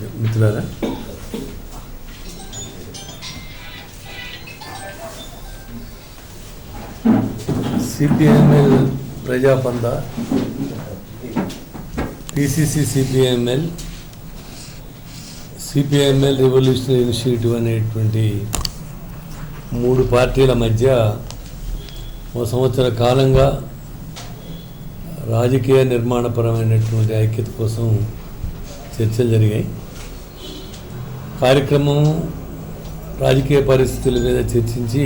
మిత్రులారా? CPML ప్రజాపంద PCC CPML CPML revolutionary initiative అనేటువంటి మూడు పార్టీల మధ్య ఒక సంవత్సర కాలంగా రాజకీయ నిర్మాణపరమైనటువంటి ఐక్యత కోసం చర్చలు జరిగాయి. కార్యక్రమం రాజకీయ పరిస్థితుల మీద చర్చించి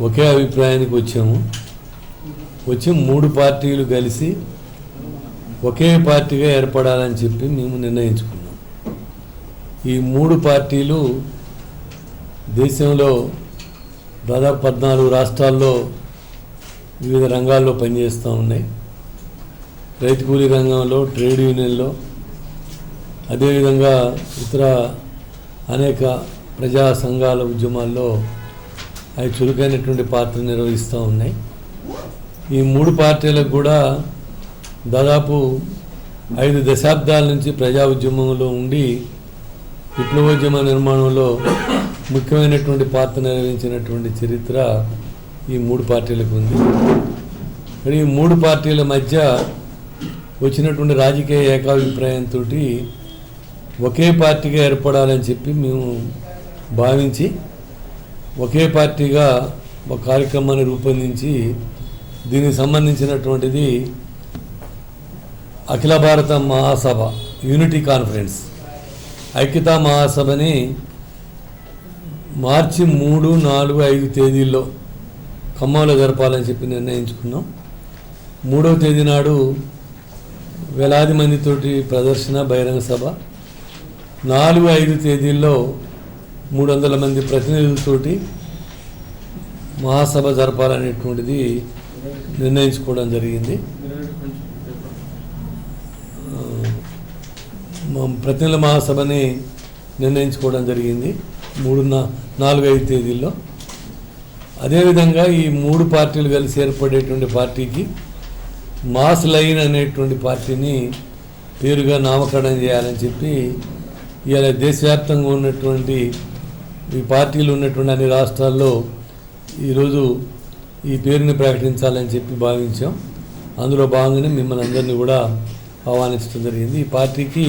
ఒకే అభిప్రాయానికి వచ్చాము. వచ్చి మూడు పార్టీలు కలిసి ఒకే పార్టీగా ఏర్పడాలని చెప్పి మేము నిర్ణయించుకున్నాం. ఈ మూడు పార్టీలు దేశంలో దాదాపు పద్నాలుగు రాష్ట్రాల్లో వివిధ రంగాల్లో పనిచేస్తూ ఉన్నాయి. రైతు కూలీ రంగంలో ట్రేడ్ యూనియన్లో అదేవిధంగా ఇతర అనేక ప్రజా సంఘాల ఉద్యమాల్లో అవి చురుకైనటువంటి పాత్ర నిర్వహిస్తూ ఉన్నాయి. ఈ మూడు పార్టీలకు కూడా దాదాపు ఐదు దశాబ్దాల నుంచి ప్రజా ఉద్యమంలో ఉండి విప్లవోద్యమ నిర్మాణంలో ముఖ్యమైనటువంటి పాత్ర నిర్వహించినటువంటి చరిత్ర ఈ మూడు పార్టీలకు ఉంది. మరి ఈ మూడు పార్టీల మధ్య వచ్చినటువంటి రాజకీయ ఏకాభిప్రాయంతో ఒకే పార్టీగా ఏర్పడాలని చెప్పి మేము భావించి ఒకే పార్టీగా ఒక కార్యక్రమాన్ని రూపొందించి దీనికి సంబంధించినటువంటిది అఖిల భారత మహాసభ యూనిటీ కాన్ఫరెన్స్. ఐక్యతా మహాసభని మార్చి మూడు నాలుగు ఐదు తేదీల్లో ఖమ్మంలో జరపాలని చెప్పి నిర్ణయించుకున్నాం. మూడవ తేదీ నాడు వేలాది మందితోటి ప్రదర్శన బహిరంగ సభ. నాలుగు ఐదు తేదీల్లో మూడు వందల మంది ప్రతినిధులతోటి మహాసభ జరపాలనేటువంటిది నిర్ణయించుకోవడం జరిగింది. ప్రతినిధుల మహాసభని నిర్ణయించుకోవడం జరిగింది మూడు నాలుగు ఐదు తేదీల్లో. అదేవిధంగా ఈ మూడు పార్టీలు కలిసి ఏర్పడేటువంటి పార్టీకి మాస్ లైన్ అనేటువంటి పార్టీని పేరుగా నామకరణం చేయాలని చెప్పి ఇవాళ దేశవ్యాప్తంగా ఉన్నటువంటి ఈ పార్టీలు ఉన్నటువంటి అన్ని రాష్ట్రాల్లో ఈరోజు ఈ పేరుని ప్రకటించాలని చెప్పి భావించాం. అందులో భాగంగానే మిమ్మల్ని అందరినీ కూడా ఆహ్వానించడం జరిగింది. ఈ పార్టీకి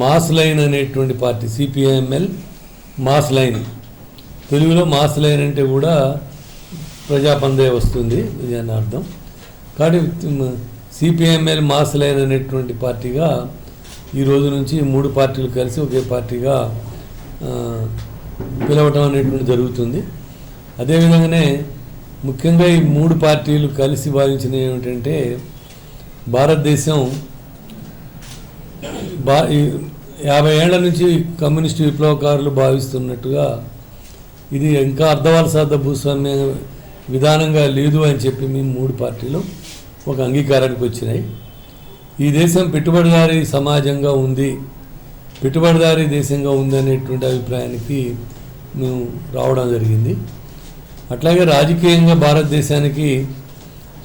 మాస్ లైన్ అనేటువంటి పార్టీ సిపిఐఎంఎల్ మాస్ లైన్. తెలుగులో మాస్ లైన్ అంటే కూడా ప్రజాపందే వస్తుంది అని అర్థం. కాబట్టి సిపిఎంఎల్ మాస్ లైన్ అనేటువంటి పార్టీగా ఈ రోజు నుంచి మూడు పార్టీలు కలిసి ఒకే పార్టీగా పిలవటం అనేటువంటి జరుగుతుంది. అదేవిధంగానే ముఖ్యంగా ఈ మూడు పార్టీలు కలిసి భావించినవి ఏమిటంటే భారతదేశం బా ఈ యాభై ఏళ్ళ నుంచి కమ్యూనిస్టు విప్లవకారులు భావిస్తున్నట్టుగా ఇది ఇంకా అర్ధవలసార్థ భూస్వామ్య విధానంగా లేదు అని చెప్పి మేము మూడు పార్టీలు ఒక అంగీకారానికి వచ్చినాయి. ఈ దేశం పెట్టుబడిదారీ సమాజంగా ఉంది పెట్టుబడిదారీ దేశంగా ఉంది అనేటువంటి అభిప్రాయానికి మేము రావడం జరిగింది. అట్లాగే రాజకీయంగా భారతదేశానికి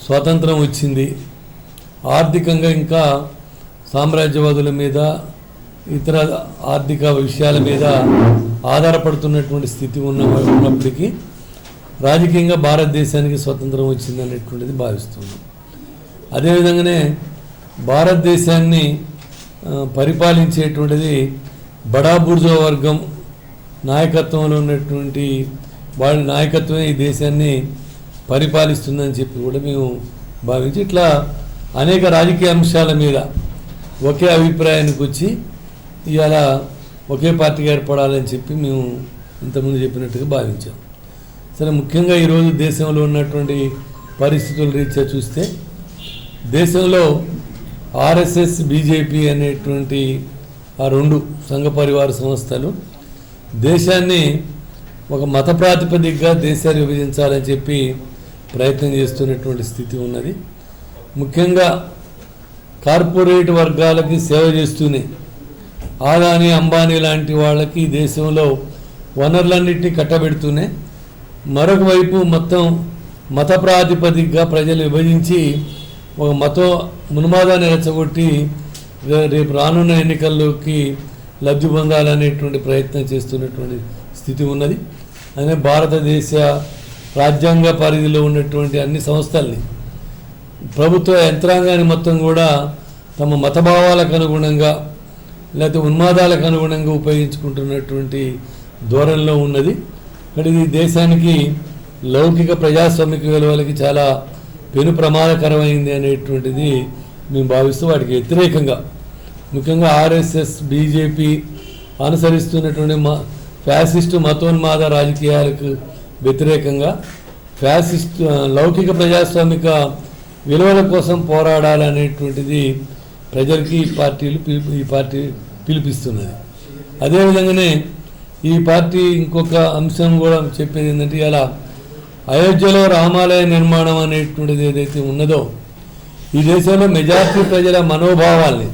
స్వాతంత్రం వచ్చింది. ఆర్థికంగా ఇంకా సామ్రాజ్యవాదుల మీద ఇతర ఆర్థిక విషయాల మీద ఆధారపడుతున్నటువంటి స్థితి ఉన్న ఉన్నప్పటికీ రాజకీయంగా భారతదేశానికి స్వతంత్రం వచ్చింది అనేటువంటిది భావిస్తున్నాం. అదేవిధంగానే భారతదేశాన్ని పరిపాలించేటువంటిది బడా బుర్జో వర్గం నాయకత్వంలో ఉన్నటువంటి వాళ్ళ నాయకత్వమే ఈ దేశాన్ని పరిపాలిస్తుందని చెప్పి కూడా మేము భావించి ఇట్లా అనేక రాజకీయ అంశాల మీద ఒకే అభిప్రాయానికి వచ్చి ఇవాళ ఒకే పార్టీగా ఏర్పడాలని చెప్పి మేము ఇంతకుముందు చెప్పినట్టుగా భావించాం. సరే ముఖ్యంగా ఈరోజు దేశంలో ఉన్నటువంటి పరిస్థితుల రీత్యా చూస్తే దేశంలో ఆర్ఎస్ఎస్ బీజేపీ అనేటువంటి ఆ రెండు సంఘ పరివార సంస్థలు దేశాన్ని ఒక మత ప్రాతిపదికగా దేశాన్ని విభజించాలని చెప్పి ప్రయత్నం చేస్తున్నటువంటి స్థితి ఉన్నది. ముఖ్యంగా కార్పొరేట్ వర్గాలకి సేవ చేస్తూనే ఆదాని అంబానీ లాంటి వాళ్ళకి దేశంలో వనరులన్నింటినీ కట్టబెడుతూనే మరొక వైపు మొత్తం మత ప్రాతిపదికగా ప్రజలు విభజించి ఒక మత మునుమాదాన్ని రెచ్చగొట్టి రేపు రానున్న ఎన్నికల్లోకి లబ్ధి పొందాలనేటువంటి ప్రయత్నం చేస్తున్నటువంటి స్థితి ఉన్నది. అనే భారతదేశ రాజ్యాంగ పరిధిలో ఉన్నటువంటి అన్ని సంస్థల్ని ప్రభుత్వ యంత్రాంగాన్ని మొత్తం కూడా తమ మతభావాలకు అనుగుణంగా లేకపోతే ఉన్మాదాలకు అనుగుణంగా ఉపయోగించుకుంటున్నటువంటి ధోరణిలో ఉన్నది. ఇక్కడ ఇది దేశానికి లౌకిక ప్రజాస్వామిక విలువలకి చాలా పెను ప్రమాదకరమైంది అనేటువంటిది మేము భావిస్తూ వాటికి వ్యతిరేకంగా. ముఖ్యంగా ఆర్ఎస్ఎస్ బీజేపీ అనుసరిస్తున్నటువంటి మా ఫ్యాసిస్టు మతోన్మాద రాజకీయాలకు వ్యతిరేకంగా ఫ్యాసిస్ట్ లౌకిక ప్రజాస్వామిక విలువల కోసం పోరాడాలనేటువంటిది ప్రజలకి ఈ పార్టీలు ఈ పార్టీ పిలిపిస్తున్నది. అదేవిధంగానే ఈ పార్టీ ఇంకొక అంశం కూడా చెప్పేది ఏంటంటే ఇలా అయోధ్యలో రామాలయ నిర్మాణం అనేటువంటిది ఏదైతే ఉన్నదో ఈ దేశంలో మెజార్టీ ప్రజల మనోభావాల్ని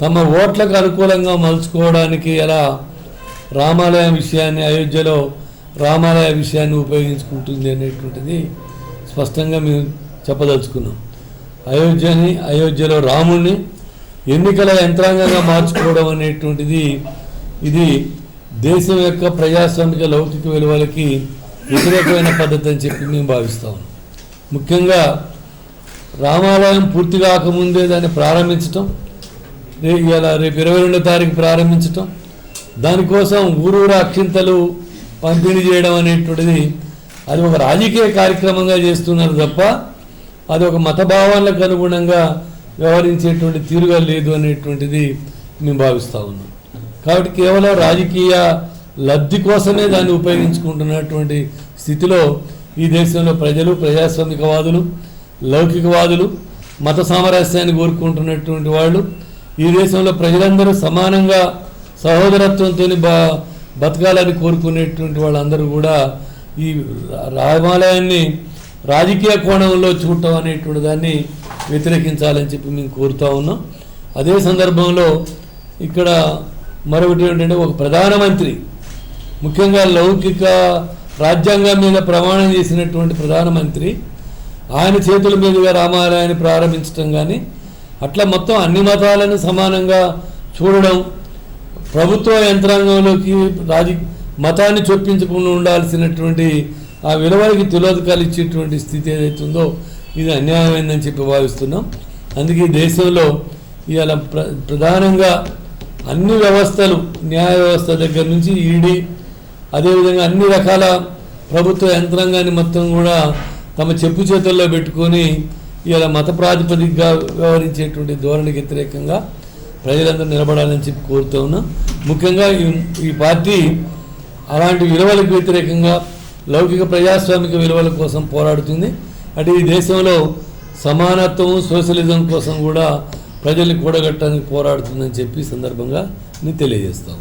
తమ ఓట్లకు అనుకూలంగా మలుచుకోవడానికి ఎలా రామాలయ విషయాన్ని అయోధ్యలో రామాలయ విషయాన్ని ఉపయోగించుకుంటుంది అనేటువంటిది స్పష్టంగా మేము చెప్పదలుచుకున్నాం. అయోధ్యని అయోధ్యలో రాముణ్ణి ఎన్నికల యంత్రాంగంగా మార్చుకోవడం అనేటువంటిది ఇది దేశం యొక్క ప్రజాస్వామిక లౌకిక విలువలకి వ్యతిరేకమైన పద్ధతి అని చెప్పి మేము భావిస్తాం ముఖ్యంగా రామాలయం పూర్తి కాకముందే దాన్ని ప్రారంభించటం రేపు ఇలా రేపు ఇరవై రెండో తారీఖు ప్రారంభించటం దానికోసం ఊరూరు అక్షింతలు పంపిణీ చేయడం అనేటువంటిది అది ఒక రాజకీయ కార్యక్రమంగా చేస్తున్నారు తప్ప అది ఒక మత భావాలకు అనుగుణంగా వ్యవహరించేటువంటి తీరుగా లేదు అనేటువంటిది మేము భావిస్తూ ఉన్నాం. కాబట్టి కేవలం రాజకీయ లబ్ధి కోసమే దాన్ని ఉపయోగించుకుంటున్నటువంటి స్థితిలో ఈ దేశంలో ప్రజలు ప్రజాస్వామికవాదులు లౌకికవాదులు మత సామరస్యాన్ని కోరుకుంటున్నటువంటి వాళ్ళు ఈ దేశంలో ప్రజలందరూ సమానంగా సహోదరత్వంతో బ బతకాలని కోరుకునేటువంటి వాళ్ళందరూ కూడా ఈ రామాలయాన్ని రాజకీయ కోణంలో చూడటం అనేటువంటి దాన్ని వ్యతిరేకించాలని చెప్పి మేము కోరుతా ఉన్నాం. అదే సందర్భంలో ఇక్కడ మరొకటి ఏంటంటే ఒక ప్రధానమంత్రి ముఖ్యంగా లౌకిక రాజ్యాంగం మీద ప్రమాణం చేసినటువంటి ప్రధానమంత్రి ఆయన చేతుల మీదుగా రామాలయాన్ని ప్రారంభించడం కానీ అట్లా మొత్తం అన్ని మతాలను సమానంగా చూడడం ప్రభుత్వ యంత్రాంగంలోకి రాజ మతాన్ని చొప్పించకుండా ఉండాల్సినటువంటి ఆ విలువలకి తిలోదకాలు ఇచ్చేటువంటి స్థితి ఏదైతే ఉందో ఇది అన్యాయమైందని చెప్పి భావిస్తున్నాం. అందుకే దేశంలో ఇవాళ ప్ర ప్రధానంగా అన్ని వ్యవస్థలు న్యాయ వ్యవస్థ దగ్గర నుంచి ఈడీ అదేవిధంగా అన్ని రకాల ప్రభుత్వ యంత్రాంగాన్ని మొత్తం కూడా తమ చెప్పు చేతుల్లో పెట్టుకొని ఇలా మత ప్రాతిపదికగా వ్యవహరించేటువంటి ధోరణికి వ్యతిరేకంగా ప్రజలందరూ నిలబడాలని చెప్పి కోరుతూ ఉన్నాం. ముఖ్యంగా ఈ ఈ పార్టీ అలాంటి విలువలకు వ్యతిరేకంగా లౌకిక ప్రజాస్వామిక విలువల కోసం పోరాడుతుంది. అంటే ఈ దేశంలో సమానత్వం సోషలిజం కోసం కూడా ప్రజల్ని కూడగట్టడానికి పోరాడుతుందని చెప్పి సందర్భంగా నేను తెలియజేస్తాను